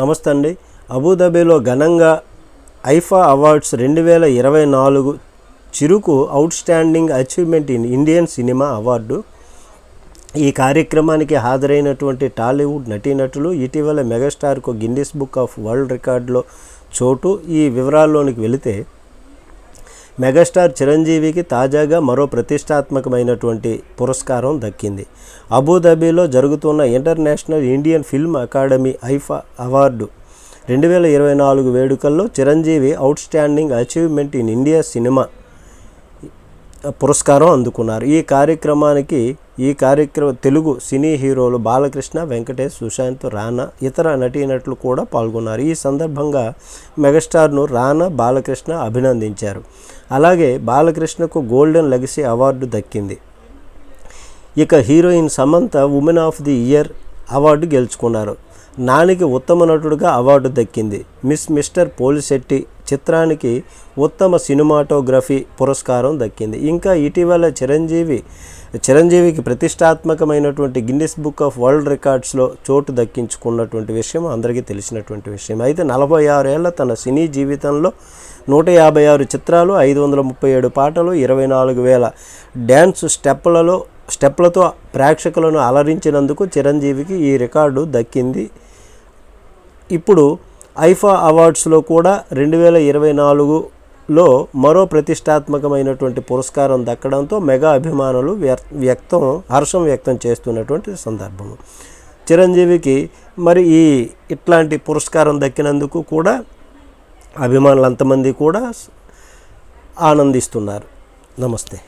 నమస్తే అండి అబుదాబిలో ఘనంగా ఐఫా అవార్డ్స్ రెండు వేల ఇరవై నాలుగు చిరుకు outstanding achievement in Indian cinema award. ఈ కార్యక్రమానికి హాజరైనటువంటి టాలీవుడ్ నటీనటులు ఇటీవల మెగాస్టార్కు గిన్నిస్ బుక్ ఆఫ్ వరల్డ్ రికార్డులో చోటు. ఈ వివరాల్లోనికి వెళితే మెగాస్టార్ చిరంజీవికి తాజాగా మరో ప్రతిష్టాత్మకమైనటువంటి పురస్కారం దక్కింది. అబుదాబీలో జరుగుతున్న international Indian film academy IIFA award రెండు వేల ఇరవై నాలుగు వేడుకల్లో Chiranjeevi outstanding achievement in India cinema పురస్కారం అందుకున్నారు. ఈ కార్యక్రమానికి ఈ కార్యక్రమ తెలుగు సినీ హీరోలు బాలకృష్ణ వెంకటేష్ సుశాంత్ రానా ఇతర నటీనటులు కూడా పాల్గొన్నారు. ఈ సందర్భంగా మెగాస్టార్ను రానా బాలకృష్ణ అభినందించారు. అలాగే బాలకృష్ణకు గోల్డెన్ లెగసీ అవార్డు దక్కింది. ఇక heroine Samantha woman of the year award గెలుచుకున్నారు. నానికి ఉత్తమ నటుడుగా అవార్డు దక్కింది. మిస్ మిస్టర్ పోలిశెట్టి చిత్రానికి ఉత్తమ సినిమాటోగ్రఫీ పురస్కారం దక్కింది. ఇంకా ఇటీవల చిరంజీవి చిరంజీవికి ప్రతిష్టాత్మకమైనటువంటి గిన్నిస్ బుక్ ఆఫ్ వరల్డ్ రికార్డ్స్లో చోటు దక్కించుకున్నటువంటి విషయం అందరికీ తెలిసినటువంటి విషయం. అయితే నలభై ఆరేళ్ళ తన సినీ జీవితంలో నూట యాభై ఆరు చిత్రాలు ఐదు వందల ముప్పై ఏడు పాటలు ఇరవై నాలుగు వేల డ్యాన్స్ స్టెప్లలో స్టెప్లతో ప్రేక్షకులను అలరించినందుకు చిరంజీవికి ఈ రికార్డు దక్కింది. ఇప్పుడు ఐఫా అవార్డ్స్లో కూడా రెండు వేల ఇరవై నాలుగులో మరో ప్రతిష్టాత్మకమైనటువంటి పురస్కారం దక్కడంతో మెగా అభిమానులు వ్యర్- వ్యక్తం హర్షం వ్యక్తం చేస్తున్నటువంటి సందర్భం చిరంజీవికి మరి ఈ ఇట్లాంటి పురస్కారం దక్కినందుకు కూడా అభిమానులు అంతమంది కూడా ఆనందిస్తున్నారు. నమస్తే.